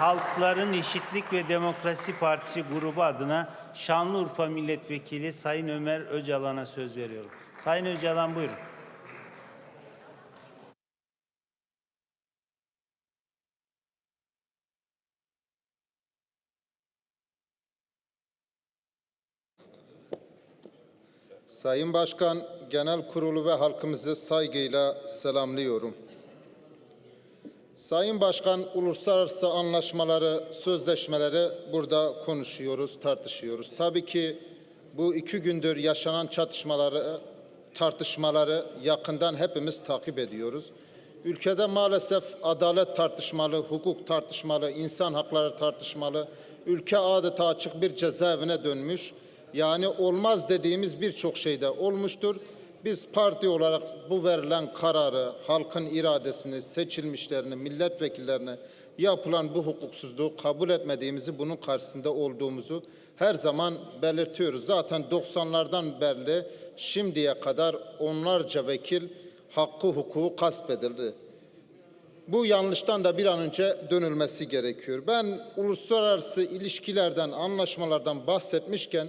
Halkların Eşitlik ve Demokrasi Partisi grubu adına Şanlıurfa Milletvekili Sayın Ömer Öcalan'a söz veriyorum. Sayın Öcalan buyurun. Sayın Başkan, Genel Kurulu ve halkımızı saygıyla selamlıyorum. Sayın Başkan, uluslararası anlaşmaları, sözleşmeleri burada konuşuyoruz, tartışıyoruz. Tabii ki bu iki gündür yaşanan çatışmaları, tartışmaları yakından hepimiz takip ediyoruz. Ülkede maalesef adalet tartışmalı, hukuk tartışmalı, insan hakları tartışmalı, ülke adeta açık bir cezaevine dönmüş. Yani olmaz dediğimiz birçok şeyde olmuştur. Biz parti olarak bu verilen kararı, halkın iradesini, seçilmişlerini, milletvekillerini yapılan bu hukuksuzluğu kabul etmediğimizi, bunun karşısında olduğumuzu her zaman belirtiyoruz. Zaten 90'lardan beri şimdiye kadar onlarca vekil hakkı hukuku gasp edildi. Bu yanlıştan da bir an önce dönülmesi gerekiyor. Ben uluslararası ilişkilerden, anlaşmalardan bahsetmişken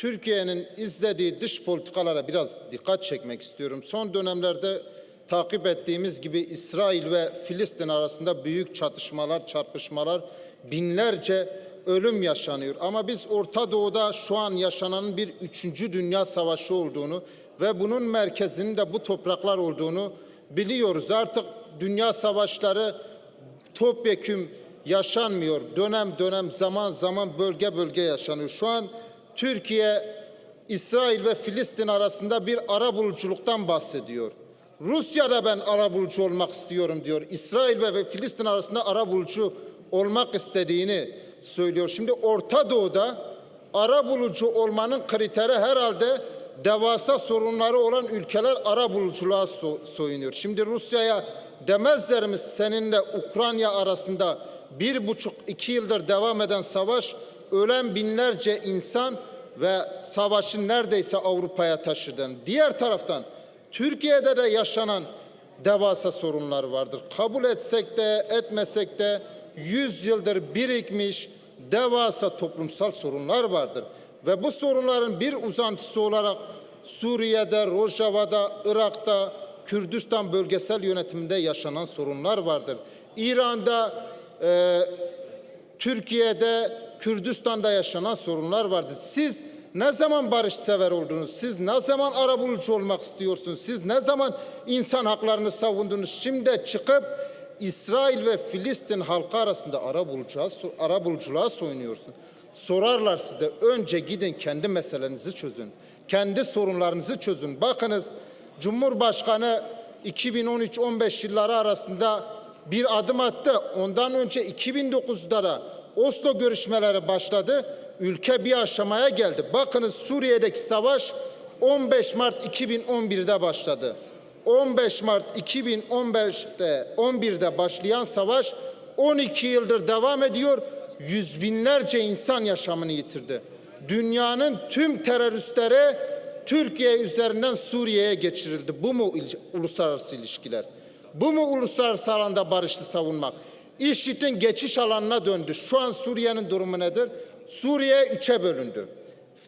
Türkiye'nin izlediği dış politikalara biraz dikkat çekmek istiyorum. Son dönemlerde takip ettiğimiz gibi İsrail ve Filistin arasında büyük çatışmalar, çarpışmalar, binlerce ölüm yaşanıyor. Ama biz Orta Doğu'da şu an yaşanan bir üçüncü dünya savaşı olduğunu ve bunun merkezinin de bu topraklar olduğunu biliyoruz. Artık dünya savaşları topyeküm yaşanmıyor. Dönem dönem zaman zaman bölge bölge yaşanıyor. Şu an Türkiye, İsrail ve Filistin arasında bir ara buluculuktan bahsediyor. Rusya'da ben ara bulucu olmak istiyorum diyor. İsrail ve Filistin arasında ara bulucu olmak istediğini söylüyor. Şimdi Orta Doğu'da ara bulucu olmanın kriteri herhalde devasa sorunları olan ülkeler ara buluculuğa so- soyunuyor. Şimdi Rusya'ya demezler mi seninle Ukrayna arasında bir buçuk iki yıldır devam eden savaş ölen binlerce insan ve savaşın neredeyse Avrupa'ya taşıdığını. Diğer taraftan Türkiye'de de yaşanan devasa sorunlar vardır. Kabul etsek de etmesek de 100 yıldır birikmiş devasa toplumsal sorunlar vardır. Ve bu sorunların bir uzantısı olarak Suriye'de, Rojava'da, Irak'ta, Kürdistan bölgesel yönetiminde yaşanan sorunlar vardır. İran'da, e, Türkiye'de, Kürdistan'da yaşanan sorunlar vardır. Siz ne zaman barışsever oldunuz? Siz ne zaman arabulucu olmak istiyorsunuz? Siz ne zaman insan haklarını savundunuz? Şimdi çıkıp İsrail ve Filistin halkı arasında arabuluculuğa, arabuluculuğa soyunuyorsun. Sorarlar size önce gidin kendi meselenizi çözün. Kendi sorunlarınızı çözün. Bakınız Cumhurbaşkanı 2013-15 yılları arasında bir adım attı. Ondan önce 2009'da da Oslo görüşmeleri başladı. Ülke bir aşamaya geldi. Bakınız Suriye'deki savaş 15 Mart 2011'de başladı. 15 Mart 2015'te 11'de başlayan savaş 12 yıldır devam ediyor. Yüz binlerce insan yaşamını yitirdi. Dünyanın tüm teröristleri Türkiye üzerinden Suriye'ye geçirildi. Bu mu uluslararası ilişkiler? Bu mu uluslararası alanda barışı savunmak? IŞİD'in geçiş alanına döndü. Şu an Suriye'nin durumu nedir? Suriye üçe bölündü.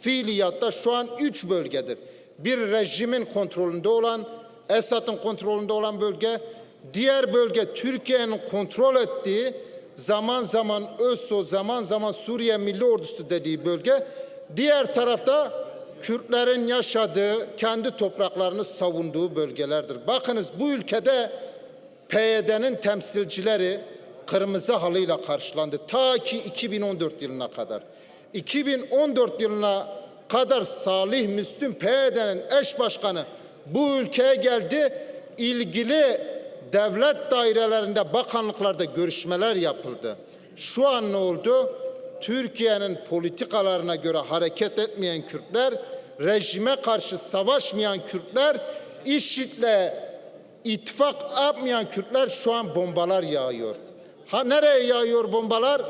Fiiliyatta şu an üç bölgedir. Bir rejimin kontrolünde olan, Esad'ın kontrolünde olan bölge, diğer bölge Türkiye'nin kontrol ettiği, zaman zaman ÖSO, zaman zaman Suriye Milli Ordusu dediği bölge, diğer tarafta Kürtlerin yaşadığı, kendi topraklarını savunduğu bölgelerdir. Bakınız bu ülkede PYD'nin temsilcileri kırmızı halıyla karşılandı. Ta ki 2014 yılına kadar. 2014 yılına kadar Salih Müslüm PYD'nin eş başkanı bu ülkeye geldi. İlgili devlet dairelerinde, bakanlıklarda görüşmeler yapıldı. Şu an ne oldu? Türkiye'nin politikalarına göre hareket etmeyen Kürtler, rejime karşı savaşmayan Kürtler, IŞİD'le ittifak yapmayan Kürtler şu an bombalar yağıyor. Ha nereye yağıyor bombalar?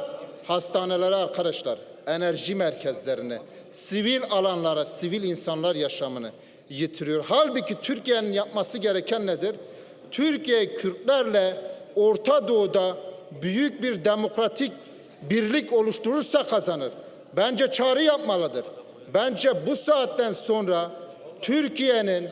Hastanelere arkadaşlar, enerji merkezlerine, sivil alanlara, sivil insanlar yaşamını yitiriyor. Halbuki Türkiye'nin yapması gereken nedir? Türkiye Kürtlerle Orta Doğu'da büyük bir demokratik birlik oluşturursa kazanır. Bence çağrı yapmalıdır. Bence bu saatten sonra Türkiye'nin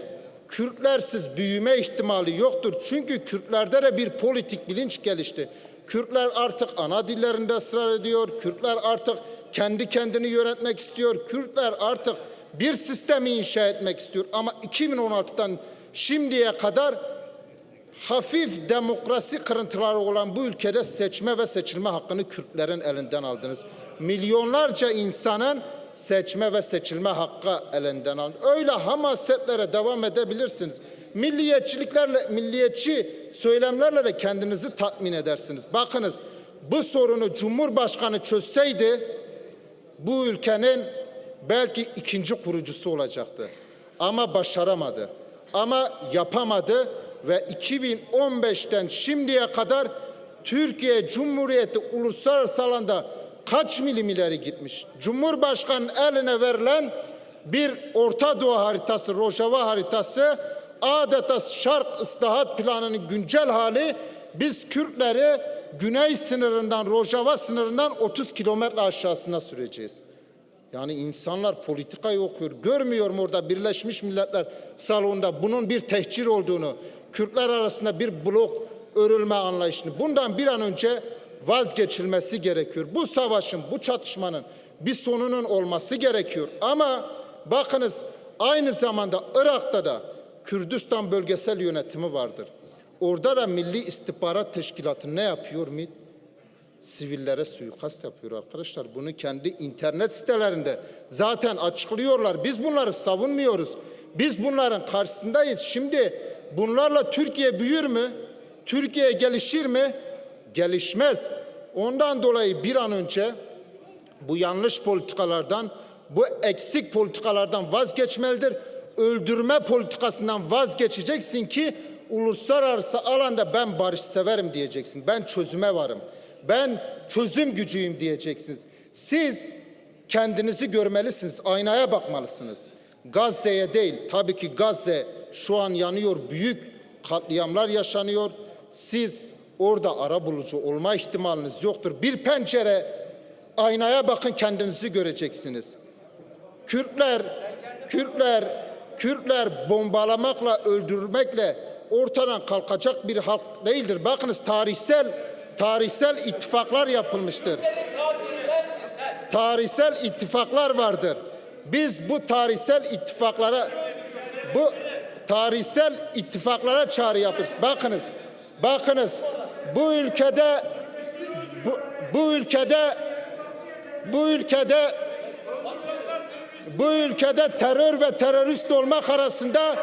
Kürtlersiz büyüme ihtimali yoktur. Çünkü Kürtlerde de bir politik bilinç gelişti. Kürtler artık ana dillerinde ısrar ediyor. Kürtler artık kendi kendini yönetmek istiyor. Kürtler artık bir sistemi inşa etmek istiyor. Ama 2016'dan şimdiye kadar hafif demokrasi kırıntıları olan bu ülkede seçme ve seçilme hakkını Kürtlerin elinden aldınız. Milyonlarca insanın seçme ve seçilme hakkı elinden aldı. Öyle hamasetlere devam edebilirsiniz. Milliyetçiliklerle, milliyetçi söylemlerle de kendinizi tatmin edersiniz. Bakınız bu sorunu Cumhurbaşkanı çözseydi bu ülkenin belki ikinci kurucusu olacaktı. Ama başaramadı. Ama yapamadı ve 2015'ten şimdiye kadar Türkiye Cumhuriyeti uluslararası alanda kaç milim ileri gitmiş? Cumhurbaşkanının eline verilen bir Orta Doğu haritası, Rojava haritası adeta Şark ıslahat planının güncel hali biz Kürtleri güney sınırından, Rojava sınırından 30 kilometre aşağısına süreceğiz. Yani insanlar politikayı okuyor. Görmüyor mu orada Birleşmiş Milletler salonunda bunun bir tehcir olduğunu, Kürtler arasında bir blok örülme anlayışını. Bundan bir an önce vazgeçilmesi gerekiyor. Bu savaşın, bu çatışmanın bir sonunun olması gerekiyor. Ama bakınız aynı zamanda Irak'ta da Kürdistan bölgesel yönetimi vardır. Orada da Milli İstihbarat Teşkilatı ne yapıyor MİT? sivillere suikast yapıyor arkadaşlar. Bunu kendi internet sitelerinde zaten açıklıyorlar. Biz bunları savunmuyoruz. Biz bunların karşısındayız. Şimdi bunlarla Türkiye büyür mü? Türkiye gelişir mi? Gelişmez. Ondan dolayı bir an önce bu yanlış politikalardan, bu eksik politikalardan vazgeçmelidir. Öldürme politikasından vazgeçeceksin ki uluslararası alanda ben barış severim diyeceksin. Ben çözüme varım. Ben çözüm gücüyüm diyeceksiniz. Siz kendinizi görmelisiniz. Aynaya bakmalısınız. Gazze'ye değil. Tabii ki Gazze şu an yanıyor. Büyük katliamlar yaşanıyor. Siz orada ara bulucu olma ihtimaliniz yoktur. Bir pencere aynaya bakın kendinizi göreceksiniz. Kürtler, Kürtler, Kürtler bombalamakla, öldürmekle ortadan kalkacak bir halk değildir. Bakınız tarihsel tarihsel ittifaklar yapılmıştır. Tarihsel ittifaklar vardır. Biz bu tarihsel ittifaklara bu tarihsel ittifaklara çağrı yapıyoruz. Bakınız, bakınız bu ülkede bu, bu ülkede bu ülkede bu ülkede terör ve terörist olmak arasında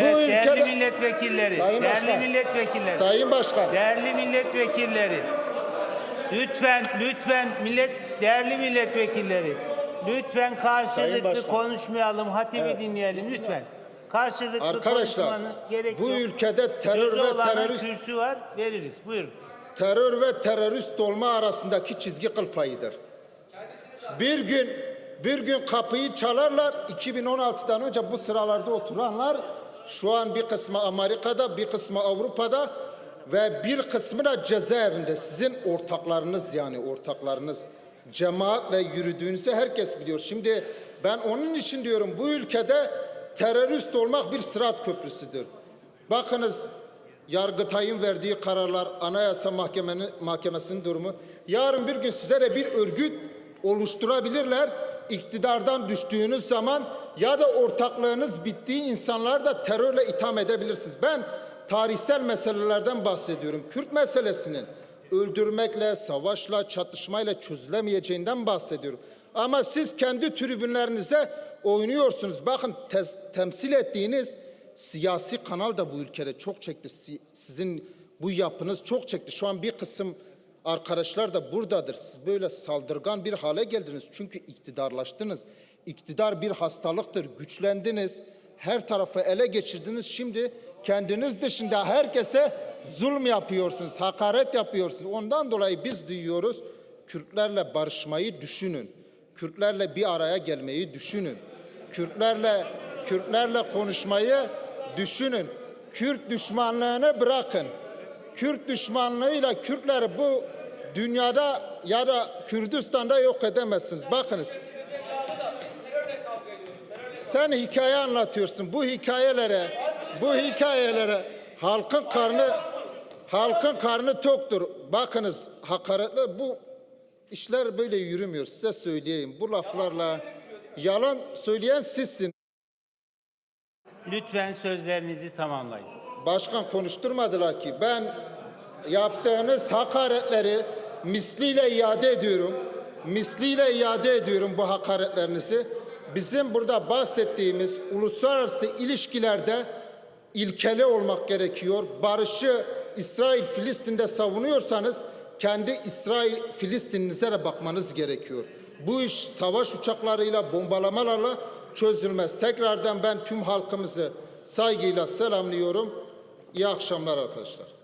Evet, bu değerli ülkede milletvekilleri, Sayın değerli Başkan. milletvekilleri, Sayın Başkan değerli milletvekilleri, lütfen, lütfen millet, değerli milletvekilleri, lütfen karşılıklı konuşmayalım, hatibi dinleyelim lütfen. Karşılıklı arkadaşlar gerek bu yok. ülkede terör ve terörist kürsü var, veririz. Buyurun. terör ve terörist olma arasındaki çizgi kıl payıdır. Bir gün bir gün kapıyı çalarlar. 2016'dan önce bu sıralarda oturanlar şu an bir kısmı Amerika'da, bir kısmı Avrupa'da ve bir kısmı da cezaevinde. Sizin ortaklarınız yani ortaklarınız cemaatle yürüdüğünüzü herkes biliyor. Şimdi ben onun için diyorum bu ülkede terörist olmak bir sırat köprüsüdür. Bakınız Yargıtay'ın verdiği kararlar, Anayasa Mahkemenin, Mahkemesi'nin durumu. Yarın bir gün size de bir örgüt oluşturabilirler. İktidardan düştüğünüz zaman ya da ortaklığınız bittiği insanlar da terörle itham edebilirsiniz. Ben tarihsel meselelerden bahsediyorum. Kürt meselesinin öldürmekle, savaşla, çatışmayla çözülemeyeceğinden bahsediyorum. Ama siz kendi tribünlerinize oynuyorsunuz. Bakın temsil ettiğiniz siyasi kanal da bu ülkede çok çekti. Si- Sizin bu yapınız çok çekti. Şu an bir kısım arkadaşlar da buradadır. Siz böyle saldırgan bir hale geldiniz. Çünkü iktidarlaştınız. İktidar bir hastalıktır. Güçlendiniz. Her tarafı ele geçirdiniz. Şimdi kendiniz dışında herkese zulm yapıyorsunuz. Hakaret yapıyorsunuz. Ondan dolayı biz diyoruz Kürtlerle barışmayı düşünün. Kürtlerle bir araya gelmeyi düşünün. Kürtlerle Kürtlerle konuşmayı düşünün. Kürt düşmanlığını bırakın. Kürt düşmanlığıyla Kürtleri bu dünyada ya da Kürdistan'da yok edemezsiniz. Bakınız. Sen hikaye anlatıyorsun. Bu hikayelere, bu hikayelere halkın karnı halkın karnı toktur. Bakınız hakaretler bu işler böyle yürümüyor. Size söyleyeyim. Bu laflarla yalan söyleyen sizsin. Lütfen sözlerinizi tamamlayın. Başkan konuşturmadılar ki. Ben yaptığınız hakaretleri misliyle iade ediyorum. Misliyle iade ediyorum bu hakaretlerinizi. Bizim burada bahsettiğimiz uluslararası ilişkilerde ilkeli olmak gerekiyor. Barışı İsrail Filistin'de savunuyorsanız kendi İsrail Filistin'inize de bakmanız gerekiyor. Bu iş savaş uçaklarıyla bombalamalarla çözülmez. Tekrardan ben tüm halkımızı saygıyla selamlıyorum. İyi akşamlar arkadaşlar.